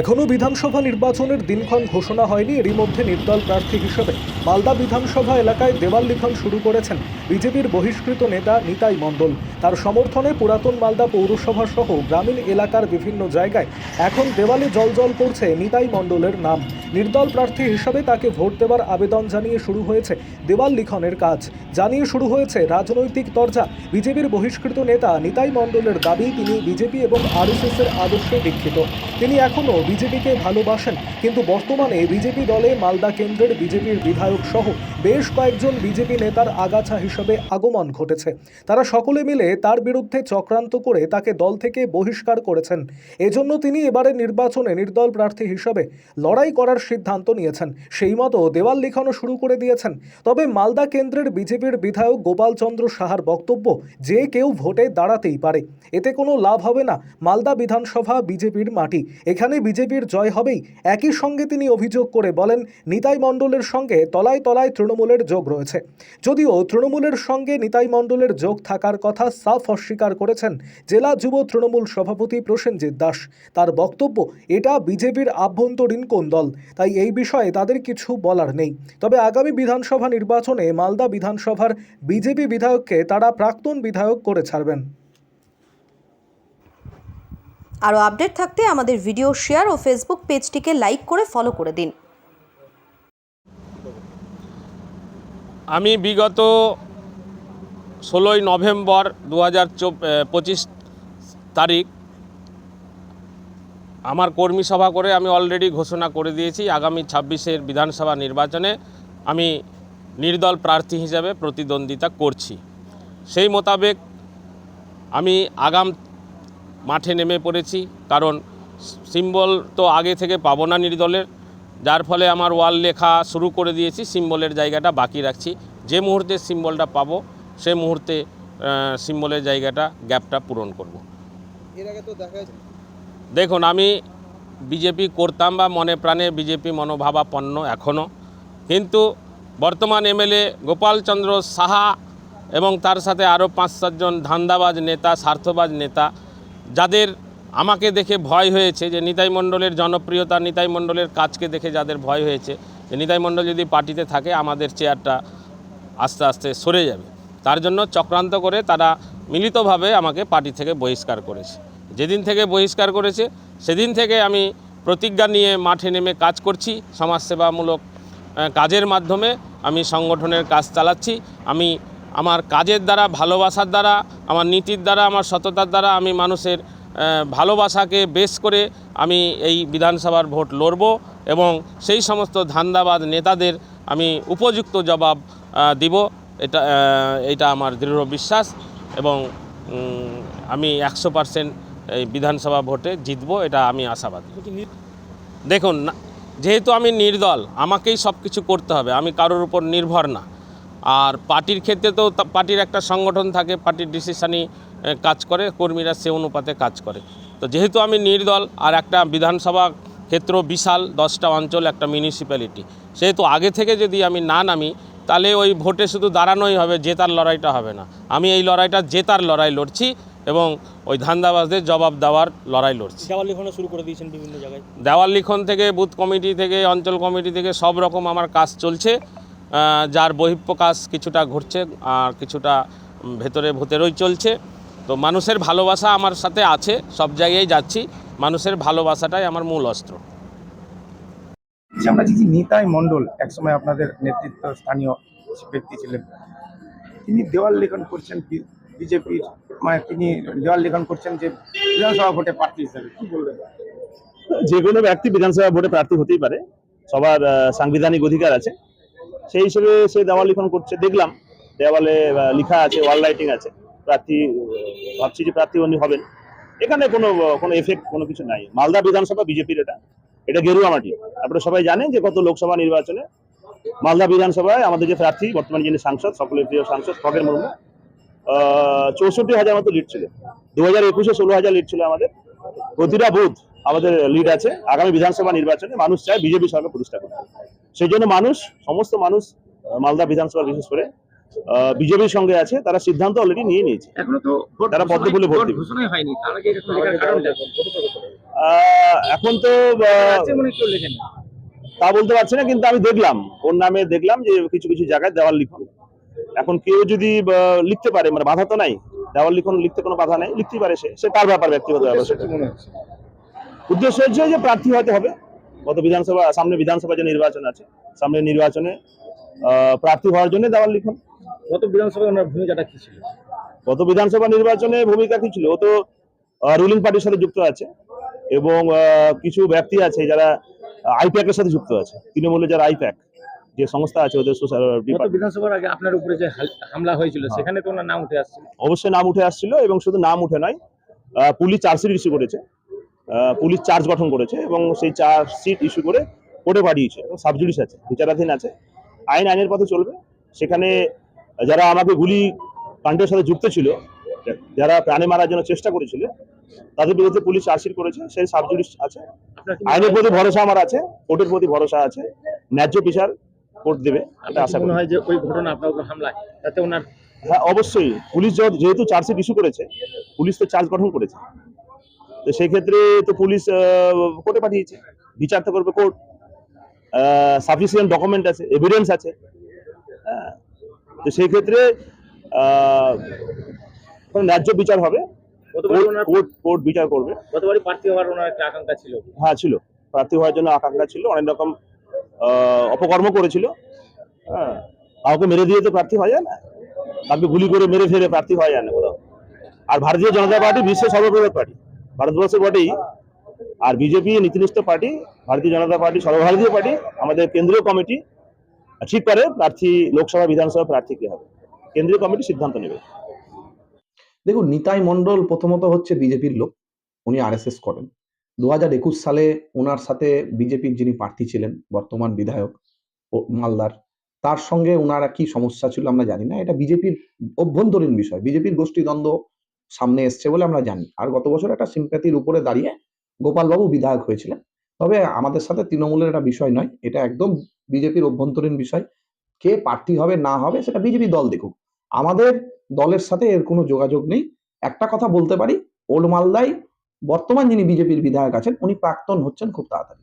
এখনও বিধানসভা নির্বাচনের দিনক্ষণ ঘোষণা হয়নি, এরই মধ্যে নির্দল প্রার্থী হিসেবে। মালদা বিধানসভা এলাকায় দেওয়াল লিখন শুরু করেছেন বিজেপির বহিষ্কৃত নেতা নিতাই মণ্ডল। তার সমর্থনে পুরাতন মালদা পৌরসভা সহ গ্রামীণ এলাকার বিভিন্ন জায়গায় এখন দেওয়ালে জলজল করছে নিতাই মণ্ডলের নাম। নির্দল প্রার্থী হিসেবে তাকে ভোট দেওয়ার আবেদন জানিয়ে শুরু হয়েছে দেওয়াল লিখনের কাজ। জানিয়ে শুরু হয়েছে রাজনৈতিক দরজা বিজেপির বহিষ্কৃত নেতা নিতাই মণ্ডলের দাবি, তিনি বিজেপি এবং আরএসএস এর আদর্শে দীক্ষিত। তিনি এখনও বিজেপিকে ভালোবাসেন, কিন্তু বর্তমানে বিজেপি দলে মালদা কেন্দ্রের বিজেপির বিধায়ক সহ বেশ কয়েকজন বিজেপি নেতার আগাছা হিসেবে আগমন ঘটেছে। তারা সকলে মিলে তার বিরুদ্ধে চক্রান্ত করে তাকে দল থেকে বহিষ্কার করেছেন। এজন্য তিনি এবারে নির্বাচনে নির্দল প্রার্থী হিসেবে লড়াই করার সিদ্ধান্ত নিয়েছেন। সেই মতো দেওয়াল লিখানো শুরু করে দিয়েছেন। তবে মালদা কেন্দ্রের বিজেপির বিধায়ক গোপালচন্দ্র সাহার বক্তব্য যে কেউ ভোটে দাঁড়াতেই পারে। এতে কোনো লাভ হবে না মালদা বিধানসভা বিজেপির মাটি। এখানে বিজেপির জয় হবেই। একই সঙ্গে তিনি অভিযোগ করে বলেন, নিতাই মণ্ডলের সঙ্গে তলায় তলায় তৃণমূলের যোগ রয়েছে। যদিও তৃণমূলের সঙ্গে নিতাই মণ্ডলের যোগ থাকার কথা সাফ অস্বীকার করেছেন জেলা যুব তৃণমূল সভাপতি প্রসেনজিৎ দাস। তার বক্তব্য এটা বিজেপির আভ্যন্তরীণ কোন দল? তাই এই বিষয়ে তাদের কিছু বলার নেই। তবে আগামী বিধানসভা নির্বাচনে মালদা বিধানসভার বিজেপি বিধায়ককে তারা প্রাক্তন বিধায়ক করে ছাড়বেন। আরও আপডেট থাকতে আমাদের ভিডিও শেয়ার ও ফেসবুক পেজটিকে লাইক করে ফলো করে দিন। আমি বিগত ষোলোই নভেম্বর দু হাজার পঁচিশ তারিখ আমার কর্মী সভা করে আমি অলরেডি ঘোষণা করে দিয়েছি, আগামী ছাব্বিশের বিধানসভা নির্বাচনে আমি নির্দল প্রার্থী হিসাবে প্রতিদ্বন্দ্বিতা করছি। সেই মোতাবেক আমি আগাম মাঠে নেমে পড়েছি, কারণ সিম্বল তো আগে থেকে পাবো না নির্দলের, যার ফলে আমার ওয়াল লেখা শুরু করে দিয়েছি, সিম্বলের জায়গাটা বাকি রাখছি। যে মুহূর্তে সিম্বলটা পাবো সে মুহূর্তে সিম্বলের জায়গাটা গ্যাপটা পূরণ করব। এর আগে তো দেখা দেখুন আমি বিজেপি করতাম বা মনে প্রাণে বিজেপি মনোভাবাপন্ন এখনও কিন্তু বর্তমান এমএলএ গোপালচন্দ্র সাহা এবং তার সাথে আরও পাঁচ সাতজন ধান্দাবাজ নেতা স্বার্থবাজ নেতা যাদের আমাকে দেখে ভয় হয়েছে যে নিতাই মণ্ডলের জনপ্রিয়তা নিতাই মণ্ডলের কাজকে দেখে যাদের ভয় হয়েছে যে নিতাই মণ্ডল যদি পার্টিতে থাকে আমাদের চেয়ারটা আস্তে আস্তে সরে যাবে। তার জন্য চক্রান্ত করে তারা মিলিতভাবে আমাকে পার্টি থেকে বহিষ্কার করেছে। যেদিন থেকে বহিষ্কার করেছে, সেদিন থেকে আমি প্রতিজ্ঞা নিয়ে মাঠে নেমে কাজ করছি, সমাজসেবামূলক কাজের মাধ্যমে আমি সংগঠনের কাজ চালাচ্ছি। আমি আমার কাজের দ্বারা, ভালোবাসার দ্বারা, আমার নীতির দ্বারা, আমার সততার দ্বারা আমি মানুষের ভালোবাসাকে বেশ করে আমি এই বিধানসভার ভোট লড়ব এবং সেই সমস্ত ধান্দাবাদ নেতাদের আমি উপযুক্ত জবাব দিব। এটা এটা আমার দৃঢ় বিশ্বাস এবং আমি একশো পার্সেন্ট এই বিধানসভা ভোটে জিতব এটা আমি আশাবাদী। দেখুন যেহেতু আমি নির্দল আমাকেই সব কিছু করতে হবে আমি কারোর উপর নির্ভর না। আর পার্টির ক্ষেত্রে তো পার্টির একটা সংগঠন থাকে পার্টির ডিসিশানই কাজ করে কর্মীরা সে অনুপাতে কাজ করে। তো যেহেতু আমি নির্দল আর একটা বিধানসভা ক্ষেত্র বিশাল দশটা অঞ্চল একটা মিউনিসিপ্যালিটি সেহেতু আগে থেকে যদি আমি না নামি তাহলে ওই ভোটে শুধু দাঁড়ানোই হবে জেতার লড়াইটা হবে না। আমি এই লড়াইটা জেতার লড়াই লড়ছি এবং ওই ধান্দাবাজদের জবাব দেওয়ার লড়াই লড়ছি। দেওয়াল লিখনো শুরু করে দিয়েছেন বিভিন্ন জায়গায়। দেওয়াল লিখন থেকে বুথ কমিটি থেকে অঞ্চল কমিটি থেকে সব রকম আমার কাজ চলছে। যার বহিঃপ্রকাশ কিছুটা ঘটছে আর কিছুটা ভেতরে ভূতেরই চলছে। তো মানুষের ভালোবাসা আমার সাথে আছে সব জায়গায় যাচ্ছি। মানুষের ভালোবাসাটাই আমার মূল অস্ত্র। যে আমরা দেখি নিতাই মণ্ডল, একসময় আপনাদের নেতৃত্ব স্থানীয় ব্যক্তি ছিলেন, তিনি দেওয়াল লেখন করছেন বিজেপির মানে তিনি দেওয়াল লেখন করছেন যে বিধানসভা ভোটে প্রার্থী হিসাবে, কি বলবেন? যে কোনো ব্যক্তি বিধানসভা ভোটে প্রার্থী হতেই পারে, সবার সাংবিধানিক অধিকার আছে। সেই হিসেবে সে দেওয়াল লিখন করছে, দেখলাম, দেওয়ালে লেখা আছে, ওয়াল লাইটিং আছে, প্রার্থী, ভাবছি যে প্রার্থী উনি হবেন। এখানে কোনো কোনো এফেক্ট কোনো কিছু নাই। মালদা বিধানসভা বিজেপির এটা। এটা গেরুয়া মাটি। আপনারা সবাই জানেন যে গত লোকসভা নির্বাচনে মালদা বিধানসভায় আমাদের যে প্রার্থী বর্তমানে যিনি সাংসদ সকলের প্রিয় সাংসদ ফকের মুর্মু চৌষট্টি হাজার মতো লিড ছিল। দু হাজার একুশে ষোলো হাজার লিড ছিল আমাদের। প্রতিটা বুথ আমাদের লিড আছে। আগামী বিধানসভা নির্বাচনে মানুষ চায় বিজেপি সরকার প্রতিষ্ঠা করতে। সেই জন্য মানুষ সমস্ত মানুষ মালদা বিধানসভা বিশেষ করে বিজেপির সঙ্গে আছে। তারা সিদ্ধান্ত অলরেডি নিয়ে নিয়েছে। তারা পদ্ম ফুলে ভোট দিবে। হয়নি। এখন তো তা বলতে পারছি না কিন্তু আমি দেখলাম ওর নামে দেখলাম যে কিছু কিছু জায়গায় দেওয়াল লিখন। এখন কেউ যদি লিখতে পারে মানে বাধা তো নাই দেওয়াল লিখন লিখতে কোনো বাধা নেই লিখতেই পারে সে সে তার ব্যাপার ব্যক্তিগত ব্যাপার সেটা? উদ্দেশ্য হচ্ছে যে প্রার্থী হতে হবে। গত বিধানসভা সামনে বিধানসভা যে নির্বাচন আছে সামনে নির্বাচনে আহ, প্রার্থী হওয়ার জন্য দেওয়াল লিখন। গত বিধানসভায় ওনার ভূমিকাটা কি ছিল? গত বিধানসভা নির্বাচনে ভূমিকা কি ছিল? ও তো রুলিং পার্টির সাথে যুক্ত আছে। এবং কিছু ব্যক্তি আছে যারা আইপ্যাকের সাথে যুক্ত আছে। তৃণমূলের যারা আইপ্যাক যে সংস্থা আছে ওদের সোশ্যাল বিধানসভার আগে আপনার উপরে যে হামলা হয়েছিল সেখানে তো ওনার নাম উঠে আসছিল। অবশ্যই নাম উঠে আসছিল এবং শুধু নাম উঠে নয় পুলিশ চার্জশিট ইস্যু করেছে। পুলিশ চার্জ গঠন করেছে এবং সেই চার্জশিট ইস্যু করে কোর্টে পাঠিয়েছে এবং সাবজুডিস আছে বিচারাধীন আছে। আইন আইনের পথে চলবে। সেখানে যারা আমাকে গুলি কাণ্ডের সাথে যুক্ত ছিল যারা প্রাণে মারার জন্য চেষ্টা করেছিল তাদের বিরুদ্ধে পুলিশ চার্জশিট করেছে সেই সাবজুডিস আছে। আইনের প্রতি ভরসা আমার আছে কোর্টের প্রতি ভরসা আছে ন্যায্য বিচার কোর্ট দেবে এটা আশা করি। মনে হয় যে ওই ঘটনা আপনার উপর হামলায় তাতে ওনার হ্যাঁ অবশ্যই পুলিশ যেহেতু চার্জশিট ইস্যু করেছে পুলিশ তো চার্জ গঠন করেছে। তো সেই ক্ষেত্রে তো পুলিশ কোর্টে পাঠিয়েছে বিচার তো করবে কোর্ট। সাফিসিয়েন্ট ডকুমেন্ট আছে এভিডেন্স আছে। হ্যাঁ তো সেই ক্ষেত্রে ন্যায্য বিচার হবে কোর্ট কোর্ট বিচার করবে। গতবারই প্রার্থী হওয়ার ওনার একটা আকাঙ্ক্ষা ছিল। হ্যাঁ ছিল। প্রার্থী হওয়ার জন্য আকাঙ্ক্ষা ছিল অনেক রকম অপকর্ম করেছিল। হ্যাঁ কাউকে মেরে দিয়ে তো প্রার্থী যায় না। কাউকে গুলি করে মেরে ফেলে প্রার্থী যায় না কোথাও। আর ভারতীয় জনতা পার্টি বিশ্বের সর্ববৃহৎ পার্টি। ভারতবর্ষের বটেই। আর বিজেপি নীতিনিষ্ঠ পার্টি ভারতীয় জনতা পার্টি সর্বভারতীয় পার্টি আমাদের কেন্দ্রীয় কমিটি ঠিক করে প্রার্থী লোকসভা বিধানসভা প্রার্থী কে হবে। কেন্দ্রীয় কমিটি সিদ্ধান্ত নেবে। দেখুন, নিতাই মণ্ডল প্রথমত হচ্ছে বিজেপির লোক। উনি আরএসএস করেন। দু হাজার একুশ সালে ওনার সাথে বিজেপির যিনি প্রার্থী ছিলেন, বর্তমান বিধায়ক মালদার, তার সঙ্গে ওনার কি সমস্যা ছিল আমরা জানি না। এটা বিজেপির অভ্যন্তরীণ বিষয়। বিজেপির গোষ্ঠীদ্বন্দ্ব সামনে এসছে বলে আমরা জানি। আর গত বছর একটা সিম্প্যাথির উপরে দাঁড়িয়ে গোপালবাবু বিধায়ক হয়েছিলেন। তবে আমাদের সাথে তৃণমূলের একটা বিষয় নয়। এটা একদম বিজেপির অভ্যন্তরীণ বিষয়। কে প্রার্থী হবে, না হবে, সেটা বিজেপি দল দেখুক। আমাদের দলের সাথে এর কোনো যোগাযোগ নেই। একটা কথা বলতে পারি ওল্ড মালদায় বর্তমান যিনি বিজেপির বিধায়ক আছেন, উনি প্রাক্তন হচ্ছেন খুব তাড়াতাড়ি।